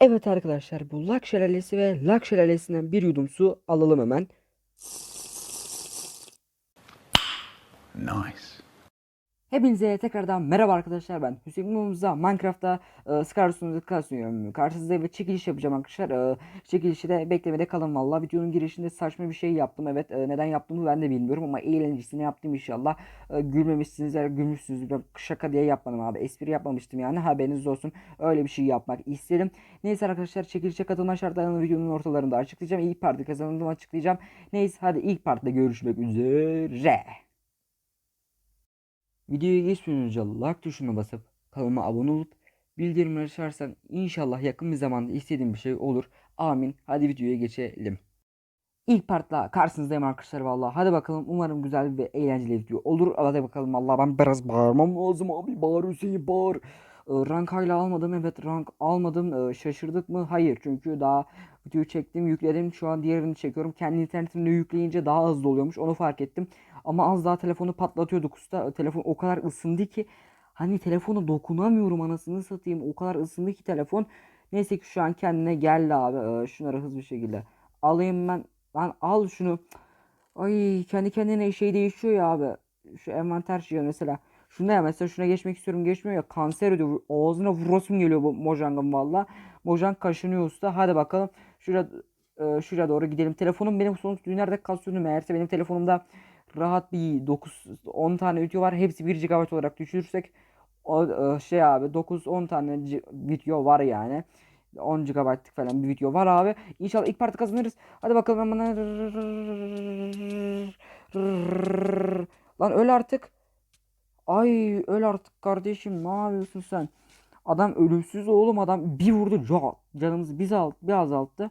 Evet arkadaşlar bu lak şelalesi ve lak şelalesinden bir yudum su alalım hemen. Nice. Hepinize tekrardan merhaba arkadaşlar ben Hüseyin Mumuz'da Minecraft'ta e, Scar sunucu sunuyorum. Karşınızda ve çekiliş yapacağım arkadaşlar. E, çekilişi de beklemede kalın valla. Videonun girişinde saçma bir şey yaptım. Evet e, neden yaptığımı ben de bilmiyorum ama eğlencesini yaptım inşallah. E, gülmemişsiniz ya gülmüşsünüz. Şaka diye yapmadım abi. Espri yapmamıştım yani haberiniz olsun. Öyle bir şey yapmak istedim. Neyse arkadaşlar çekilişe katılma şartlarını videonun ortalarında açıklayacağım. İlk parti kazanımını açıklayacağım. Neyse hadi ilk partide görüşmek üzere. Videoya geçmeden önce like tuşuna basıp kanalıma abone olup bildirimleri açarsan inşallah yakın bir zamanda istediğim bir şey olur. Amin. Hadi videoya geçelim. İlk partla karşınızdayım arkadaşlar vallahi. Hadi bakalım umarım güzel ve eğlenceli video olur. Hadi bakalım vallahi ben biraz bağırmam lazım abi. Bağır Hüseyin bağır. Ee, Rank hala almadım. Evet rank almadım. Ee, Şaşırdık mı? Hayır. Çünkü daha videoyu çektim, yükledim. Şu an diğerini çekiyorum. Kendi internetimde yükleyince daha hızlı oluyormuş. Onu fark ettim. Ama az daha telefonu patlatıyorduk usta. Telefon o kadar ısındı ki hani telefona dokunamıyorum anasını satayım. O kadar ısındı ki telefon. Neyse ki şu an kendine geldi abi. Ee, şunları hızlı bir şekilde alayım ben. Lan al şunu. Ay kendi kendine şey değişiyor ya abi. Şu envanter şey mesela. Şunda ya mesela şuna geçmek istiyorum geçmiyor ya kanser ediyor. Ağzına vurasım geliyor bu Mojang'ın valla. Mojang kaşınıyor usta. Hadi bakalım. Şuraya, e, şuraya doğru gidelim. Telefonum benim son günlerde kasıyordu. Meğerse benim telefonumda rahat bir 9-10 tane video var. Hepsi 1 GB olarak düşürürsek o e, şey abi 9-10 tane c- video var yani. 10 GB'lık falan bir video var abi. İnşallah ilk parti kazanırız. Hadi bakalım hemen. Lan öl artık. Ay öl artık kardeşim. Ne yapıyorsun sen? Adam ölümsüz oğlum adam bir vurdu. Ca canımızı biz alt, bir azalttı.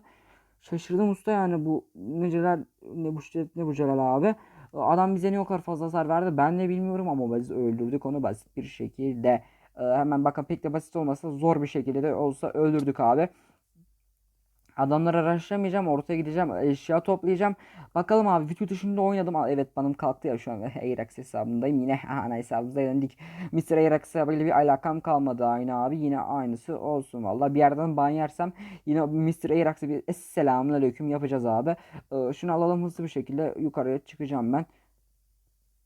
Şaşırdım usta yani bu neceler ne bu şey- ne bu Celal abi. Adam bize ne o kadar fazla hasar verdi ben de bilmiyorum ama biz öldürdük onu basit bir şekilde. Ee, hemen bakın pek de basit olmasa zor bir şekilde de olsa öldürdük abi. Adamları araştıramayacağım. Ortaya gideceğim. Eşya toplayacağım. Bakalım abi video dışında oynadım. Evet benim kalktı ya şu an. Airax hesabındayım. Yine ana hesabımıza yenildik. Mr. Airax hesabıyla bir alakam kalmadı aynı abi. Yine aynısı olsun valla. Bir yerden ban yersem yine Mr. Airax'a bir esselamun aleyküm yapacağız abi. Ee, şunu alalım hızlı bir şekilde yukarıya çıkacağım ben.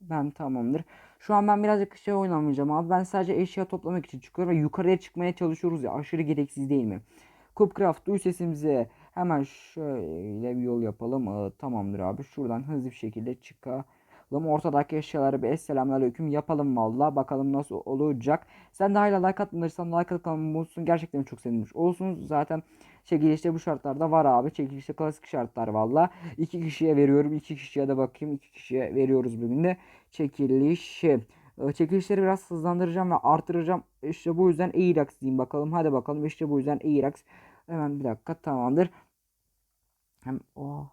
Ben tamamdır. Şu an ben birazcık şey oynamayacağım abi. Ben sadece eşya toplamak için çıkıyorum ve yukarıya çıkmaya çalışıyoruz ya. Aşırı gereksiz değil mi? Cupcraft duy sesimizi. Hemen şöyle bir yol yapalım. Ee, tamamdır abi. Şuradan hızlı bir şekilde çıkalım. Ortadaki eşyaları bir esselamunaleyküm yapalım valla. Bakalım nasıl olacak. Sen de hala like atmadıysan like atıp olsun. Gerçekten çok sevinmiş olsun. Zaten çekilişte bu şartlarda var abi. Çekilişte klasik şartlar valla. İki kişiye veriyorum. iki kişiye de bakayım. iki kişiye veriyoruz bugün de. Çekilişi. Ee, Çekilişleri biraz hızlandıracağım ve artıracağım. İşte bu yüzden Airax diyeyim bakalım. Hadi bakalım işte bu yüzden Airax. Hemen bir dakika tamamdır. Hem o.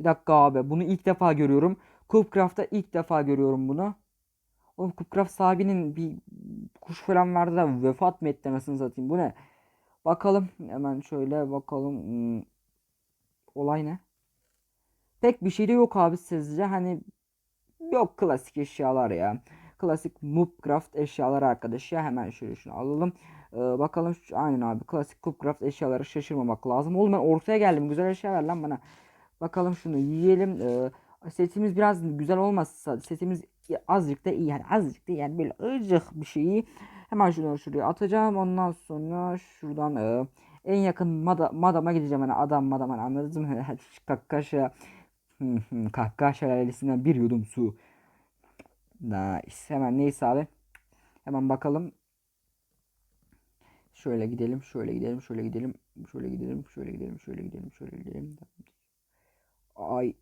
Bir dakika abi. Bunu ilk defa görüyorum. Cupcraft'ta ilk defa görüyorum bunu. Oğlum Cupcraft sahibinin bir kuş falan vardı da vefat mı etti anasını satayım. Bu ne? Bakalım. Hemen şöyle bakalım. Hmm, Olay ne? Pek bir şey de yok abi sizce. Hani Yok klasik eşyalar ya. Klasik Moobcraft eşyaları arkadaş ya. Hemen şöyle şunu alalım. Ee, bakalım aynen abi klasik Moobcraft eşyaları şaşırmamak lazım. Oğlum ben ortaya geldim. Güzel eşya ver lan bana. Bakalım şunu yiyelim. Ee, setimiz biraz güzel olmazsa setimiz azıcık da iyi. Yani azıcık da. Yani böyle ıcık bir şeyi. Hemen şunu şuraya atacağım. Ondan sonra şuradan e, en yakın mada, madama gideceğim. Hani adam madam hani anladınız mı? Kakkaşa. Kahkaha şelalesinden bir yudum su. Nice. Hemen neyse abi. Hemen bakalım. Şöyle gidelim, şöyle gidelim, şöyle gidelim, şöyle gidelim, şöyle gidelim, şöyle gidelim, şöyle gidelim. Ay.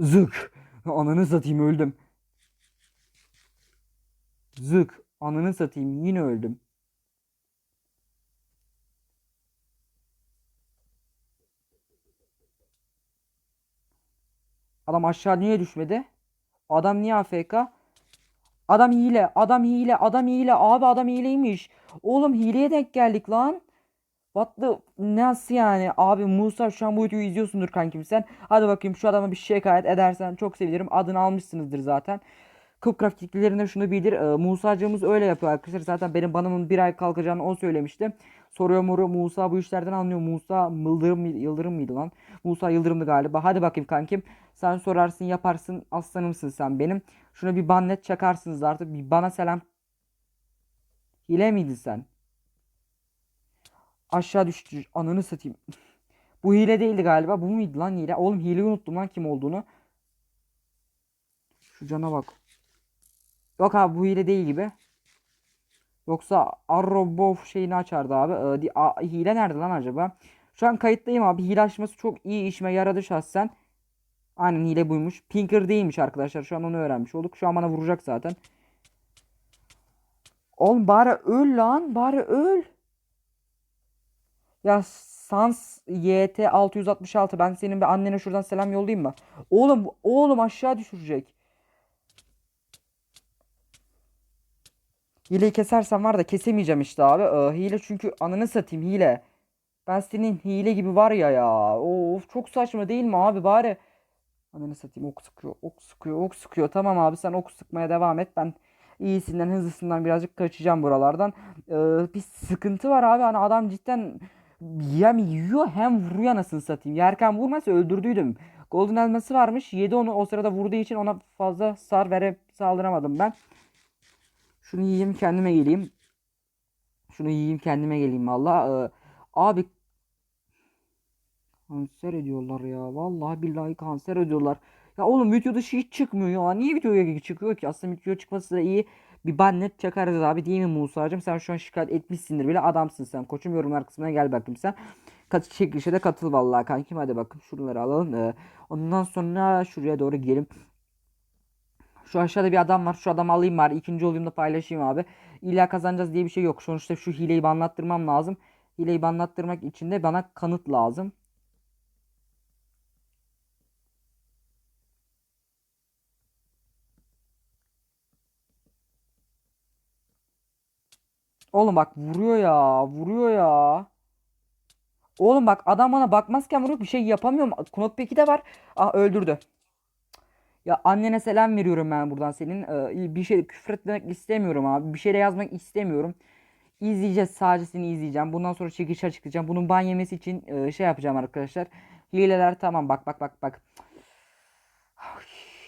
Zık. Ananı satayım öldüm. Zık. Ananı satayım yine öldüm. Adam aşağı niye düşmedi? Adam niye AFK? Adam hile, adam hile, adam hile. Abi adam hileymiş. Oğlum hileye denk geldik lan. What the... Nasıl yani? Abi Musa şu an bu videoyu izliyorsundur kankim sen. Hadi bakayım şu adama bir şikayet edersen çok sevinirim. Adını almışsınızdır zaten. Cupcraft kitlelerine şunu bildir. E, Musa'cığımız öyle yapıyor arkadaşlar. Zaten benim banımın bir ay kalkacağını o söylemişti. Soruyor moru Musa bu işlerden anlıyor. Musa Yıldırım, Yıldırım mıydı lan? Musa Yıldırım'dı galiba. Hadi bakayım kankim. Sen sorarsın yaparsın aslanımsın sen benim. Şuna bir bannet çakarsınız artık. Bir bana selam. Hile miydin sen? Aşağı düştü. Ananı satayım. Bu hile değildi galiba. Bu muydu lan hile? Oğlum hileyi unuttum lan kim olduğunu. Şu cana bak. Yok abi bu hile değil gibi. Yoksa Arrobov şeyini açardı abi. Ee, a- hile nerede lan acaba? Şu an kayıttayım abi. Hile açması çok iyi işime yaradı şahsen. Aynen hile buymuş. Pinker değilmiş arkadaşlar. Şu an onu öğrenmiş olduk. Şu an bana vuracak zaten. Oğlum bari öl lan. Bari öl. Ya Sans YT 666 ben senin bir annene şuradan selam yollayayım mı? Oğlum oğlum aşağı düşürecek. Hileyi kesersen var da kesemeyeceğim işte abi. Ee, hile çünkü ananı satayım hile. Ben senin hile gibi var ya ya. Of çok saçma değil mi abi bari. Ananı satayım ok sıkıyor ok sıkıyor ok sıkıyor. Tamam abi sen ok sıkmaya devam et. Ben iyisinden hızlısından birazcık kaçacağım buralardan. Ee, bir sıkıntı var abi. Hani adam cidden hem yiyor hem vuruyor anasını satayım. Yerken vurmasa öldürdüydüm. Golden elması varmış. Yedi onu o sırada vurduğu için ona fazla sar verip saldıramadım ben. Şunu yiyeyim kendime geleyim. Şunu yiyeyim kendime geleyim valla. Ee, abi kanser ediyorlar ya. Vallahi billahi kanser ediyorlar. Ya oğlum video dışı hiç çıkmıyor ya. Niye videoya çıkıyor ki? Aslında video çıkması da iyi. Bir bannet çakarız abi değil mi Musa'cığım? Sen şu an şikayet etmişsindir bile adamsın sen. Koçum yorumlar kısmına gel bakayım sen. Kat çekilişe de katıl vallahi kankim. Hadi bakın şuraları alalım. Ee, ondan sonra şuraya doğru gidelim. Şu aşağıda bir adam var. Şu adamı alayım bari. İkinci olayım da paylaşayım abi. İlla kazanacağız diye bir şey yok. Sonuçta şu hileyi banlattırmam lazım. Hileyi banlattırmak için de bana kanıt lazım. Oğlum bak vuruyor ya. Vuruyor ya. Oğlum bak adam bana bakmazken vuruyor. Bir şey yapamıyorum. Knockback'i de var. Ah öldürdü. Ya annene selam veriyorum ben buradan senin. Ee, bir şey küfür etmek istemiyorum abi. Bir şey de yazmak istemiyorum. İzleyeceğiz. Sadece seni izleyeceğim. Bundan sonra çekiliş açıklayacağım. Bunun ban yemesi için e, şey yapacağım arkadaşlar. Hileler tamam bak bak bak bak.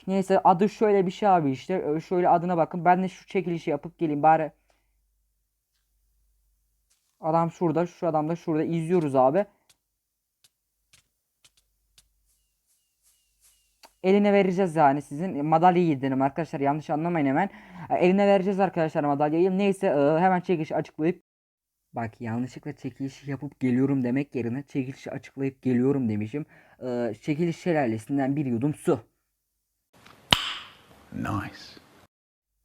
Neyse adı şöyle bir şey abi işte. Şöyle adına bakın. Ben de şu çekilişi yapıp geleyim bari. Adam şurada. Şu adam da şurada. izliyoruz abi. Eline vereceğiz yani sizin madalyayı yedirim arkadaşlar yanlış anlamayın hemen. E, Eline vereceğiz arkadaşlar madalyayı. Neyse e, hemen çekilişi açıklayıp Bak yanlışlıkla çekilişi yapıp geliyorum demek yerine çekilişi açıklayıp geliyorum demişim. E, Çekiliş şelalesinden bir yudum su. Nice.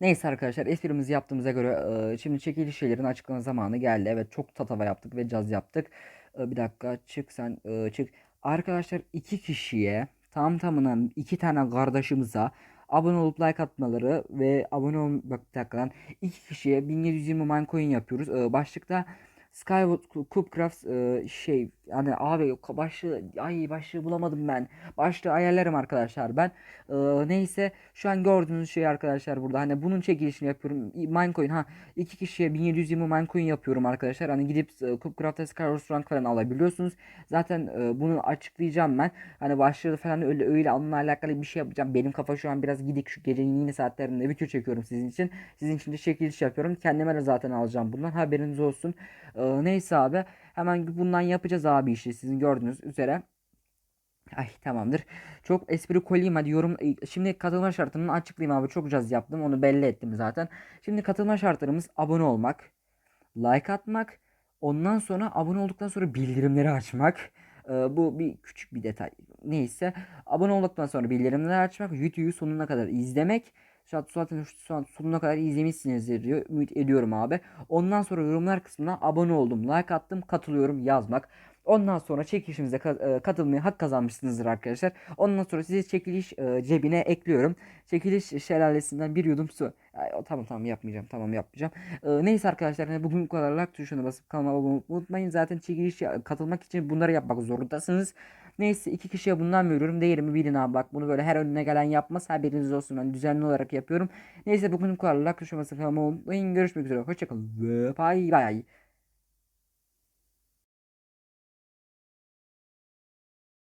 Neyse arkadaşlar esprimizi yaptığımıza göre e, şimdi çekiliş şeylerin açıklama zamanı geldi. Evet çok tatava yaptık ve caz yaptık. E, bir dakika çık sen e, çık. Arkadaşlar iki kişiye tam tamına iki tane kardeşimize abone olup like atmaları ve abone ol bak iki kişiye 1720 minecoin yapıyoruz. E, başlıkta Skyward Cupcraft e, şey yani abi başlığı ay başlığı bulamadım ben. Başlığı ayarlarım arkadaşlar ben. E, neyse şu an gördüğünüz şey arkadaşlar burada hani bunun çekilişini yapıyorum. Minecoin ha iki kişiye 1720 minecoin yapıyorum arkadaşlar. Hani gidip e, Cupcraft'ta Skyward rank falan alabiliyorsunuz. Zaten e, bunu açıklayacağım ben. Hani başlığı falan öyle öyle onunla alakalı bir şey yapacağım. Benim kafa şu an biraz gidik şu gecenin yine saatlerinde video çekiyorum sizin için. Sizin için de çekiliş yapıyorum. Kendime de zaten alacağım bundan haberiniz olsun. Ee, neyse abi hemen bundan yapacağız abi işte sizin gördüğünüz üzere. Ay tamamdır. Çok espri koyayım hadi yorum. Şimdi katılma şartını açıklayayım abi. Çok caz yaptım. Onu belli ettim zaten. Şimdi katılma şartlarımız abone olmak, like atmak, ondan sonra abone olduktan sonra bildirimleri açmak. Ee, bu bir küçük bir detay. Neyse. Abone olduktan sonra bildirimleri açmak, YouTube'u sonuna kadar izlemek. Zaten zaten şu an sonuna kadar izlemişsinizdir diyor. Ümit ediyorum abi. Ondan sonra yorumlar kısmına abone oldum, like attım, katılıyorum yazmak. Ondan sonra çekilişimize e, katılmaya hak kazanmışsınızdır arkadaşlar. Ondan sonra sizi çekiliş e, cebine ekliyorum. Çekiliş şelalesinden bir yudum su. Ay, tamam tamam yapmayacağım. Tamam yapmayacağım. E, neyse arkadaşlar bugün bu kadar like tuşuna basıp kanalıma abone unutmayın. Zaten çekilişe katılmak için bunları yapmak zorundasınız. Neyse iki kişiye bundan veriyorum. Değerimi bilin abi bak bunu böyle her önüne gelen yapmaz. Haberiniz olsun ben düzenli olarak yapıyorum. Neyse bugün bu kadar like tuşuna basıp kanalıma abone unutmayın. Görüşmek üzere. Hoşçakalın. Bay bay.